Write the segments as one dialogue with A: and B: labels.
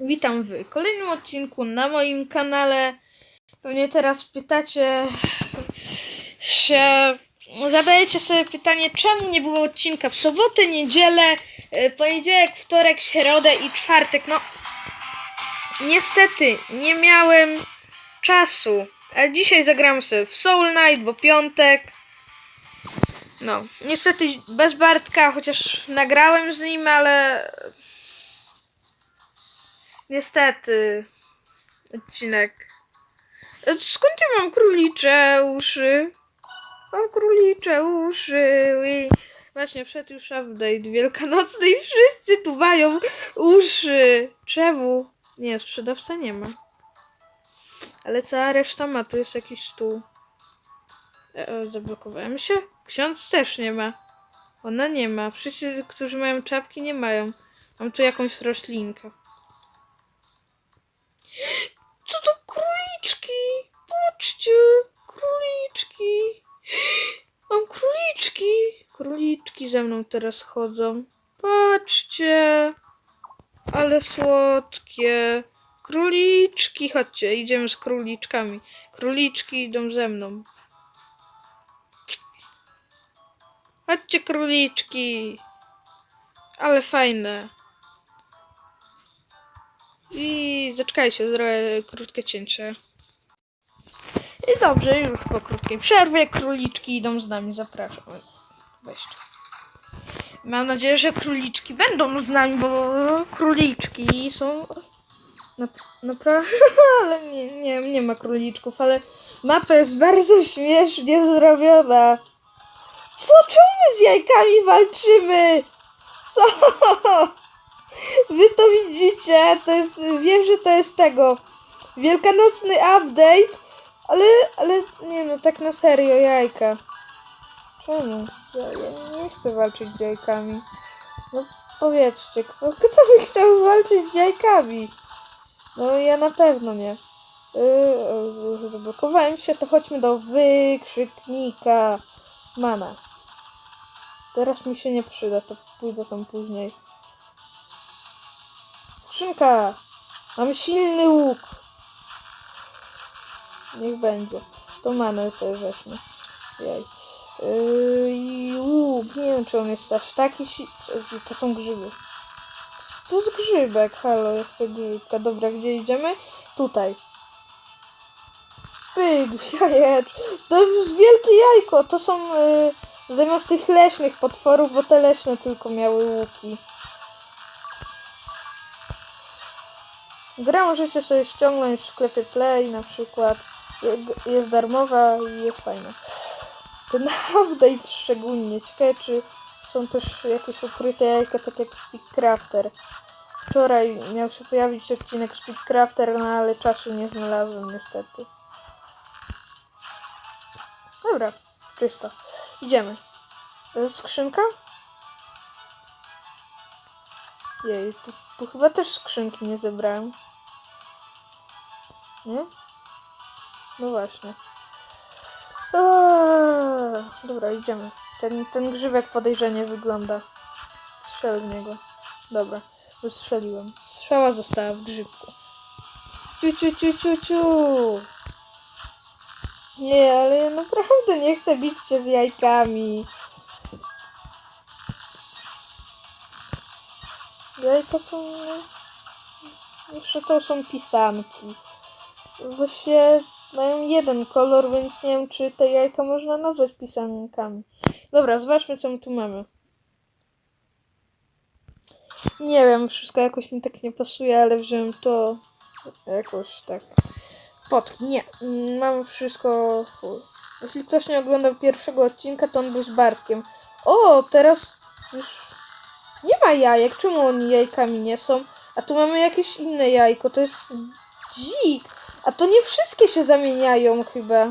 A: Witam w kolejnym odcinku na moim kanale. Pewnie teraz pytacie się, zadajecie sobie pytanie, czemu nie było odcinka w sobotę, niedzielę, y, poniedziałek, wtorek, środę i czwartek. No, niestety nie miałem czasu. A dzisiaj zagram sobie w Soul Night, bo piątek. No, niestety bez Bartka, chociaż nagrałem z nim, ale Niestety. Odcinek. Skąd ja mam królicze uszy? Mam królicze uszy. I właśnie wszedł już update wielkanocny i wszyscy tu mają uszy. Czemu? Nie, sprzedawca nie ma. Ale cała reszta ma. Tu jest jakiś stół. E, e, zablokowałem się. Ksiądz też nie ma. Ona nie ma. Wszyscy, którzy mają czapki, nie mają. Mam tu jakąś roślinkę. Króliczki ze mną teraz chodzą. Patrzcie. Ale słodkie. Króliczki, chodźcie, idziemy z króliczkami. Króliczki idą ze mną. Chodźcie, króliczki. Ale fajne. I zaczekajcie, zrobię krótkie cięcie. I dobrze, już po krótkiej przerwie króliczki idą z nami, zapraszam. Mam nadzieję, że króliczki będą z nami, bo króliczki są... Nap- Naprawdę, ale nie, nie, nie ma króliczków, ale mapa jest bardzo śmiesznie zrobiona. Co, czemu my z jajkami walczymy? Co? Wy to widzicie, to jest, wiem, że to jest tego, wielkanocny update, ale, ale, nie no, tak na serio, jajka. Czemu? Ja, ja nie chcę walczyć z jajkami. No powiedzcie, kto, kto by chciał walczyć z jajkami? No ja na pewno nie. Yy, zablokowałem się, to chodźmy do wykrzyknika mana. Teraz mi się nie przyda, to pójdę tam później. Skrzynka! Mam silny łuk. Niech będzie. To manę sobie weźmy. Jej. Yy. Nie wiem, czy on jest aż taki co- To są grzyby. To jest grzybek. Halo, ja chcę grzybka. Dobra, gdzie idziemy? Tutaj. Pyk, jajecz. To jest wielkie jajko. To są... Yy, zamiast tych leśnych potworów, bo te leśne tylko miały łuki. Grę możecie sobie ściągnąć w sklepie Play na przykład. Je- Jest darmowa i jest fajna. Ten update szczególnie. Ciekawe, czy są też jakieś ukryte jajka, tak jak Speedcrafter. Wczoraj miał się pojawić odcinek Speedcrafter, no ale czasu nie znalazłem niestety. Dobra, czysto. Idziemy. Skrzynka? Jej, tu, tu chyba też skrzynki nie zebrałem. Nie? No właśnie. Dobra, idziemy. Ten, ten grzybek podejrzanie wygląda. Strzel w niego. Dobra, wystrzeliłem. Strzała została w grzybku. Ciu, ciu, ciu, ciu, ciu. Nie, ale ja naprawdę nie chcę bić się z jajkami. Jajka są... Jeszcze to są pisanki. Właśnie mają jeden kolor, więc nie wiem, czy te jajka można nazwać pisankami. Dobra, zobaczmy, co my tu mamy. Nie wiem, wszystko jakoś mi tak nie pasuje, ale wziąłem to jakoś tak. Potki, nie. Mm, Mamy wszystko full. Jeśli ktoś nie oglądał pierwszego odcinka, to on był z Bartkiem. O, teraz już nie ma jajek. Czemu oni jajkami nie są? A tu mamy jakieś inne jajko. To jest dzik. A to nie wszystkie się zamieniają chyba.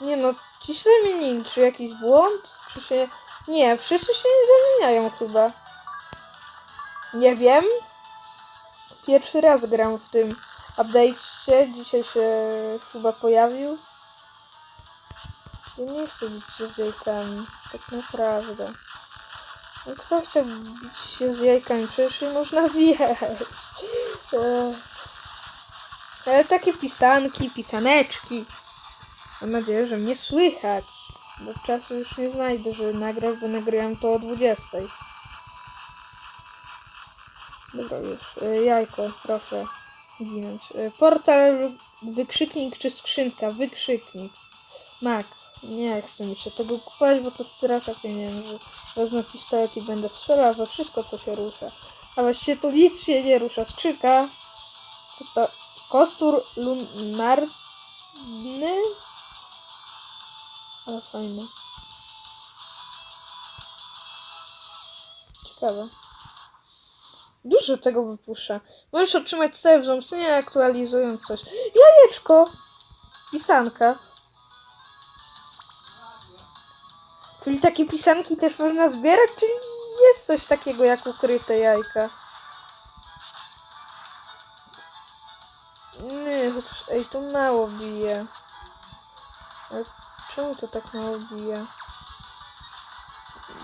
A: Nie no, ci się zamienili. Czy jakiś błąd? Czy się... Nie, wszyscy się nie zamieniają chyba. Nie wiem. Pierwszy raz gram w tym update'cie. Dzisiaj się chyba pojawił. Ja nie chcę bić się z jajkami. Tak naprawdę. No, Kto chce bić się z jajkami? Przecież je można zjeść. Ech. Ale takie pisanki, pisaneczki. Mam nadzieję, że mnie słychać. Bo czasu już nie znajdę, żeby nagrać, bo nagrywam to o 20. Dobra, już. E, Jajko, proszę ginąć. E, Portal, wykrzyknik czy skrzynka? Wykrzyknik. Mak. Nie chce mi się tego kupować, bo to strata pieniędzy. Wezmę pistolet i będę strzelał we wszystko, co się rusza. A właściwie tu nic się nie rusza. Skrzynka. Co to? Kostur lunarny? Ale fajne. Ciekawe. Dużo tego wypuszcza. Możesz otrzymać całe wzmocnienie aktualizując coś. Jajeczko! Pisanka. Czyli takie pisanki też można zbierać, czyli jest coś takiego jak ukryte jajka. Ej, to mało bije. Ale czemu to tak mało bije?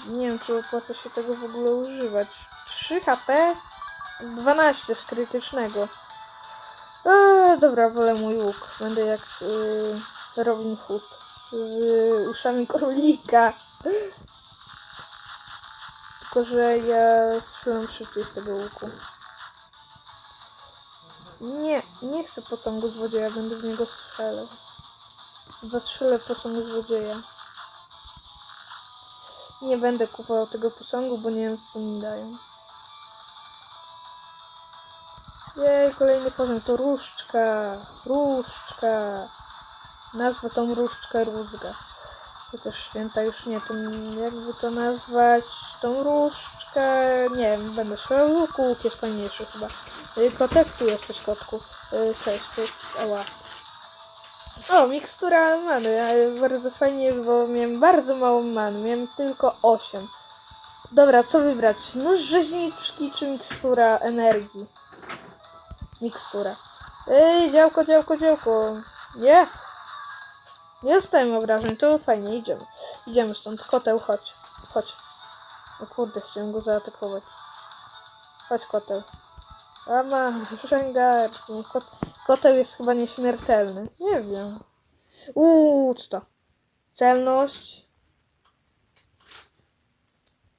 A: Nie wiem, czy opłaca się tego w ogóle używać. 3 HP? 12 z krytycznego. Eee, dobra, wolę mój łuk. Będę jak yy, Robin Hood. Z uszami królika. Tylko, że ja strzelam szybciej z tego łuku. Nie, nie chcę posągu złodzieja, będę w niego strzelał. Zastrzelę posąg złodzieja. Nie będę kupował tego posągu, bo nie wiem co mi dają. Jej, kolejny poziom to różdżka. Różdżka. Nazwę tą różdżkę rózga. Chociaż święta już nie, to jakby to nazwać, tą różdżkę, nie wiem, będę strzelał łuku, łuk jest fajniejszy chyba. Y, Kotek, tu jesteś kotku. Y, Cześć, tu, ała. O, mikstura many, bardzo fajnie, bo miałem bardzo mało man, miałem tylko 8. Dobra, co wybrać? Nóż rzeźniczki czy mikstura energii? Mikstura. Ej, działko, działko, działko. Nie. Nie dostałem obrażeń, to fajnie, idziemy. Idziemy stąd. Koteł, chodź. Chodź. O kurde, chciałem go zaatakować. Chodź, koteł. A ma, Rengar. Nie, kot, koteł jest chyba nieśmiertelny. Nie wiem. Uuu, co to? Celność.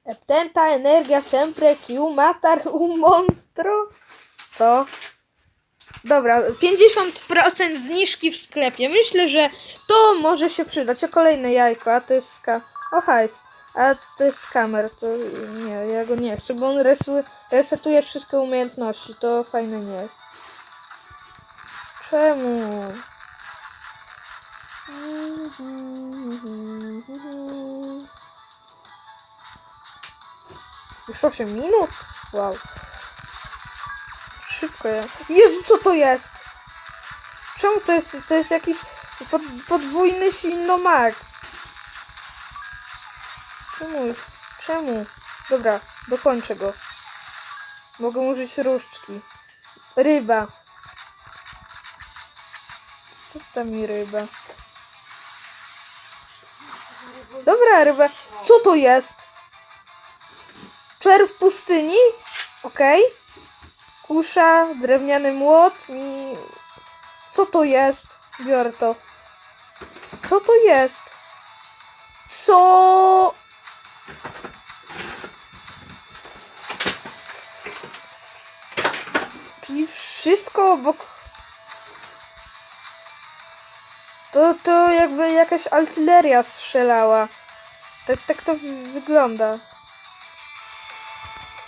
A: Eptenta, energia, sempre, Q, matar, u monstro. Co? Dobra, 50% zniżki w sklepie. Myślę, że to może się przydać. O kolejne jajko, a to jest ska... O hajs. A to jest kamer, to nie, ja go nie chcę, bo on resetuje wszystkie umiejętności. To fajne nie jest. Czemu? Już 8 minut? Wow. Szybko ja. Jezu, co to jest? Czemu to jest? To jest jakiś pod, podwójny silnomak. Czemu? Czemu? Dobra, dokończę go. Mogę użyć różdżki. Ryba. Co tam mi ryba? Dobra, ryba. Co to jest? Czerw pustyni? Okej. Kusza, drewniany młot mi... Co to jest? Biorę to. Co to jest? Co? Czyli wszystko obok... To, to jakby jakaś artyleria strzelała. Tak, tak to wy- wygląda.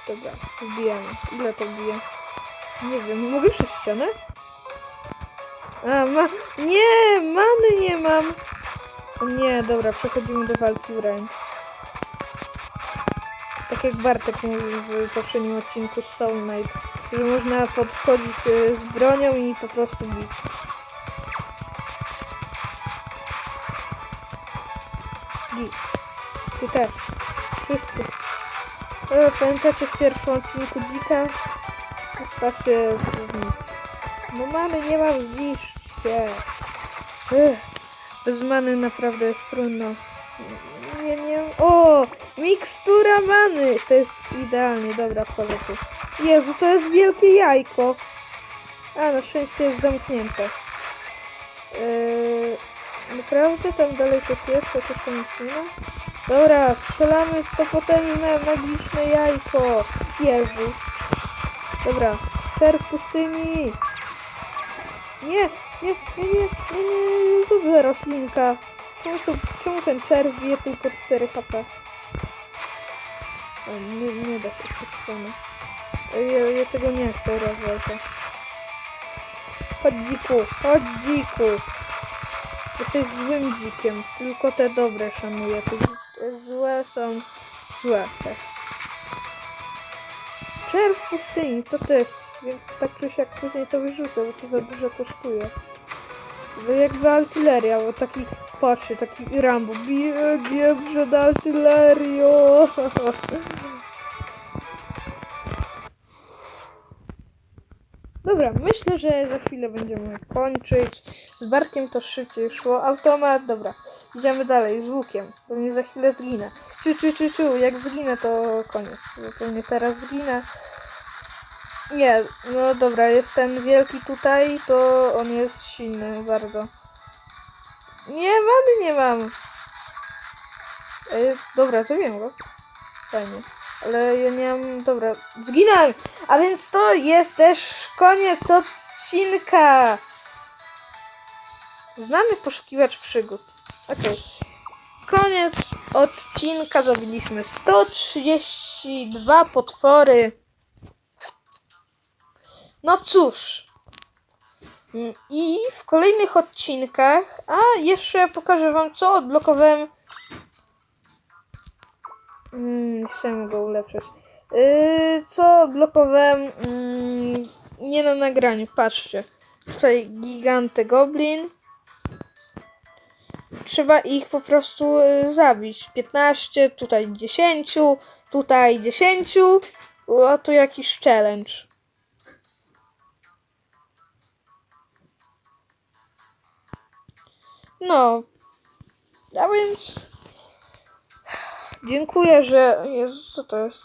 A: Dobra, wbijamy. Ile to bije? Nie wiem, mogę przez ścianę? A, ma... Nie, many nie mam. O nie, dobra, przechodzimy do walki wręcz. Tak jak Bartek mówił w poprzednim odcinku Soul Knight, że można podchodzić e, z bronią i po prostu bić. Git. Ty też. Wszyscy. E, pamiętacie w pierwszym odcinku Dzika? Zostawcie No mamy, nie mam, zniszczcie. Ech, bez many naprawdę jest trudno. Nie, nie. O! Mikstura many! To jest idealnie, dobra, wchodzę tu. Jezu, to jest wielkie jajko! A, na szczęście jest zamknięte. Yy, naprawdę tam dalej coś jest, chociaż to nic nie ma? Dobra, strzelamy to potężne, magiczne jajko! Jezu. Dobra, ser w pustyni! Nie, nie, nie, nie, nie, nie, za roślinka. Czemu, czemu ten czerw bije tylko 4 HP? O, nie, nie da się strony. Ja, ja tego nie chcę rozwalka. Chodź dziku, chodź dziku. Jesteś złym dzikiem, tylko te dobre szanuję. Te, złe są złe. Te. Czerw pustyni, co to jest? Więc tak czy później to wyrzucę, bo to za dużo kosztuje. To jakby artyleria, bo taki, patrzcie, taki Rambo, biegnie przed artylerią. Dobra, myślę, że za chwilę będziemy kończyć. Z Barkiem to szybciej szło. Automat, dobra. Idziemy dalej z łukiem. Pewnie za chwilę zginę. Ciu, ciu, ciu, ciu. Jak zginę, to koniec. Pewnie teraz zginę. Nie, no dobra, jest ten wielki tutaj, to on jest silny bardzo. Nie, wady nie mam. E, dobra, zabiłem go. Fajnie. Ale ja nie mam... Dobra, zginąłem! A więc to jest też koniec odcinka. Znany poszukiwacz przygód. Okej. Koniec odcinka. Zabiliśmy 132 potwory. No cóż. Mm, I w kolejnych odcinkach. A jeszcze pokażę wam co odblokowałem. Mm, chciałem go ulepszyć. Yy, co odblokowałem mm, nie na nagraniu. Patrzcie. Tutaj giganty goblin. Trzeba ich po prostu y, zabić. 15, tutaj 10, tutaj 10. O, tu jakiś challenge. No. A więc. Dziękuję, że. Jezu, co to jest?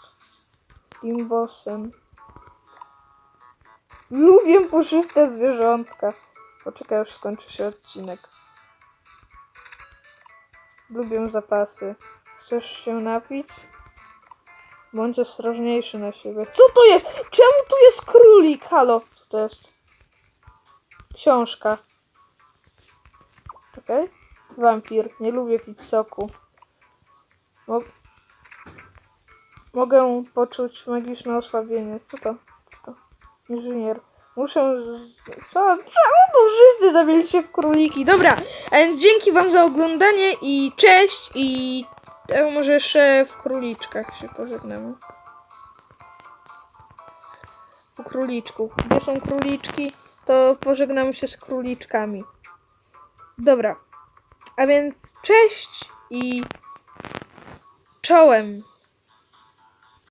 A: Gimbosem. Lubię puszyste zwierzątka. Poczekaj, aż skończy się odcinek. Lubię zapasy. Chcesz się napić? Bądź ostrożniejszy na siebie. Co to jest? Czemu tu jest królik? Halo, co to jest? Książka. Czekaj. Wampir. Nie lubię pić soku. Mo Mogę poczuć magiczne osłabienie. Co to? Co to? Inżynier. Muszę... Co? Czemu tu wszyscy się w króliki? Dobra, więc dzięki wam za oglądanie i cześć i... e, Może jeszcze w króliczkach się pożegnamy. U króliczków. Gdzie są króliczki, to pożegnamy się z króliczkami. Dobra. A więc cześć i czołem.